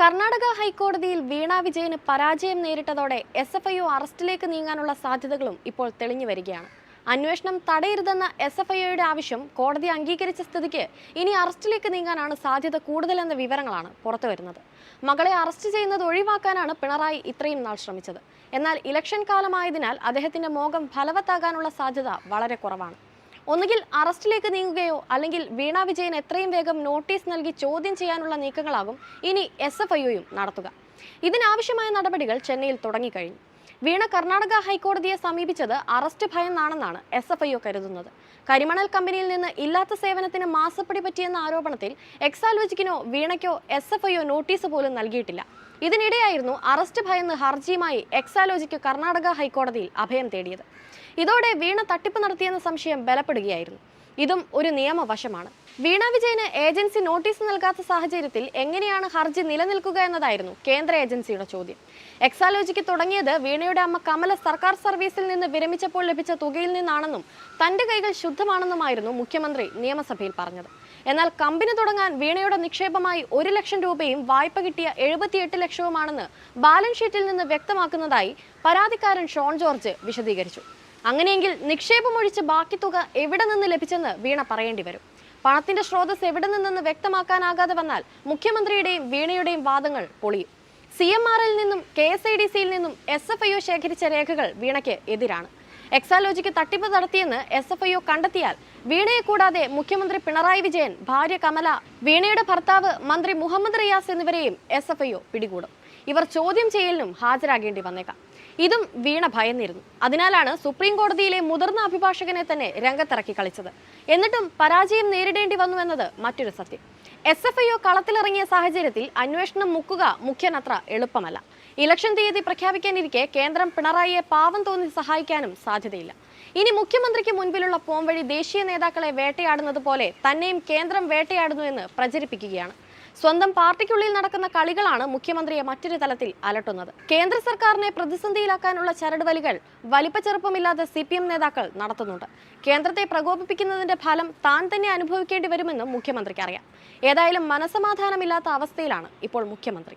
കർണാടക ഹൈക്കോടതിയിൽ വീണ വിജയന് പരാജയം നേരിട്ടതോടെ എസ് എഫ് ഐ അറസ്റ്റിലേക്ക് നീങ്ങാനുള്ള സാധ്യതകളും ഇപ്പോൾ തെളിഞ്ഞു വരികയാണ്. അന്വേഷണം തടയരുതെന്ന എസ് എഫ് ഐയുടെ ആവശ്യം കോടതി അംഗീകരിച്ച സ്ഥിതിക്ക് ഇനി അറസ്റ്റിലേക്ക് നീങ്ങാനാണ് സാധ്യത കൂടുതലെന്ന വിവരങ്ങളാണ് പുറത്തുവരുന്നത് മകളെ അറസ്റ്റ് ചെയ്യുന്നത് ഒഴിവാക്കാനാണ് പിണറായി ഇത്രയും നാൾ ശ്രമിച്ചത്. എന്നാൽ ഇലക്ഷൻ കാലമായതിനാൽ അദ്ദേഹത്തിന്റെ മോഹം ഫലവത്താകാനുള്ള സാധ്യത വളരെ കുറവാണ്. ഒന്നുകിൽ അറസ്റ്റിലേക്ക് നീങ്ങുകയോ അല്ലെങ്കിൽ വീണ വിജയൻ എത്രയും വേഗം നോട്ടീസ് നൽകി ചോദ്യം ചെയ്യാനുള്ള നീക്കങ്ങളാകും. ഇനി എസ് നടത്തുക. ഇതിനാവശ്യമായ നടപടികൾ ചെന്നൈയിൽ തുടങ്ങിക്കഴിഞ്ഞു. വീണ കർണാടക ഹൈക്കോടതിയെ സമീപിച്ചത് അറസ്റ്റ് ഭയന്നാണെന്നാണ് എസ് എഫ് ഐ കരുതുന്നത്. കരിമണൽ കമ്പനിയിൽ നിന്ന് ഇല്ലാത്ത സേവനത്തിന് മാസപ്പടി പറ്റിയെന്ന ആരോപണത്തിൽ എക്സാലോജിക്കിനോ വീണയ്ക്കോ എസ് എഫ് ഐയോ നോട്ടീസ് പോലും നൽകിയിട്ടില്ല. ഇതിനിടെയായിരുന്നു അറസ്റ്റ് ഭയന്ന് ഹർജിയുമായി എക്സാലോജിക്ക് കർണാടക ഹൈക്കോടതിയിൽ അഭയം തേടിയത്. ഇതോടെ വീണ തട്ടിപ്പ് നടത്തിയെന്ന സംശയം ബലപ്പെടുകയായിരുന്നു. ഇതും ഒരു നിയമവശമാണ്. വീണ വിജയന് ഏജൻസി നോട്ടീസ് നൽകാത്ത സാഹചര്യത്തിൽ എങ്ങനെയാണ് ഹർജി നിലനിൽക്കുക എന്നതായിരുന്നു കേന്ദ്ര ഏജൻസിയുടെ ചോദ്യം. എക്സാലോജിക്ക് തുടങ്ങിയത് വീണയുടെ അമ്മ കമല സർക്കാർ സർവീസിൽ നിന്ന് വിരമിച്ചപ്പോൾ ലഭിച്ച തുകയിൽ നിന്നാണെന്നും തന്റെ കൈകൾ ശുദ്ധമാണെന്നുമായിരുന്നു മുഖ്യമന്ത്രി നിയമസഭയിൽ പറഞ്ഞത്. എന്നാൽ കമ്പനി തുടങ്ങാൻ വീണയുടെ നിക്ഷേപമായി ഒരു ലക്ഷം രൂപയും വായ്പ കിട്ടിയ എഴുപത്തിയെട്ട് ലക്ഷവുമാണെന്ന് ബാലൻസ് ഷീറ്റിൽ നിന്ന് വ്യക്തമാക്കുന്നതായി പരാതിക്കാരൻ ഷോൺ ജോർജ് വിശദീകരിച്ചു. അങ്ങനെയെങ്കിൽ നിക്ഷേപം ഒഴിച്ച് ബാക്കി തുക എവിടെ നിന്ന് ലഭിച്ചെന്ന് വീണ പറയേണ്ടി വരും. പണത്തിന്റെ സ്രോതസ് എവിടെ നിന്നെന്ന് വ്യക്തമാക്കാനാകാതെ വന്നാൽ മുഖ്യമന്ത്രിയുടെയും വീണയുടെയും വാദങ്ങൾ പൊളിയും. സി എം ആറിൽ നിന്നും കെ എസ് ഐ ഡി സിയിൽ നിന്നും എസ് എഫ് ഐ ഒ ശേഖരിച്ച രേഖകൾ വീണയ്ക്ക് എതിരാണ്. എക്സാലോജിക്ക് തട്ടിപ്പ് നടത്തിയെന്ന് എസ് എഫ് ഐ ഒ കണ്ടെത്തിയാൽ വീണയെ കൂടാതെ മുഖ്യമന്ത്രി പിണറായി വിജയൻ ഭാര്യ കമല വീണയുടെ ഭർത്താവ് മന്ത്രി മുഹമ്മദ് റിയാസ് എന്നിവരെയും എസ് എഫ് ഐ ഒ പിടികൂടും. ഇവർ ചോദ്യം ചെയ്യലിനും ഹാജരാകേണ്ടി വന്നേക്കാം. ഇതും വീണ ഭയന്നിരുന്നു. അതിനാലാണ് സുപ്രീം കോടതിയിലെ മുതിർന്ന അഭിഭാഷകനെ തന്നെ രംഗത്തിറക്കി കളിച്ചത്. എന്നിട്ടും പരാജയം നേരിടേണ്ടി വന്നു എന്നത് മറ്റൊരു സത്യം. എസ് എഫ് ഐഒ കളത്തിലിറങ്ങിയ സാഹചര്യത്തിൽ അന്വേഷണം മുക്കുക മുഖ്യനത്ര എളുപ്പമല്ല. ഇലക്ഷൻ തീയതി പ്രഖ്യാപിക്കാനിരിക്കെ കേന്ദ്രം പിണറായിയെ പാവം തോന്നി സഹായിക്കാനും സാധ്യതയില്ല. ഇനി മുഖ്യമന്ത്രിക്ക് മുൻപിലുള്ള പോംവഴി ദേശീയ നേതാക്കളെ വേട്ടയാടുന്നത് പോലെ തന്നെയും കേന്ദ്രം വേട്ടയാടുന്നു എന്ന് പ്രചരിപ്പിക്കുകയാണ്. സ്വന്തം പാർട്ടിക്കുള്ളിൽ നടക്കുന്ന കളികളാണ് മുഖ്യമന്ത്രിയെ മറ്റൊരു തലത്തിൽ അലട്ടുന്നത്. കേന്ദ്ര സർക്കാരിനെ പ്രതിസന്ധിയിലാക്കാനുള്ള ചരടുവലികൾ വലിപ്പച്ചെറുപ്പമില്ലാതെ സി പി എം നേതാക്കൾ നടത്തുന്നുണ്ട്. കേന്ദ്രത്തെ പ്രകോപിപ്പിക്കുന്നതിന്റെ ഫലം താൻ തന്നെ അനുഭവിക്കേണ്ടി വരുമെന്നും മുഖ്യമന്ത്രിക്ക് അറിയാം. ഏതായാലും മനസമാധാനമില്ലാത്ത അവസ്ഥയിലാണ് ഇപ്പോൾ മുഖ്യമന്ത്രി.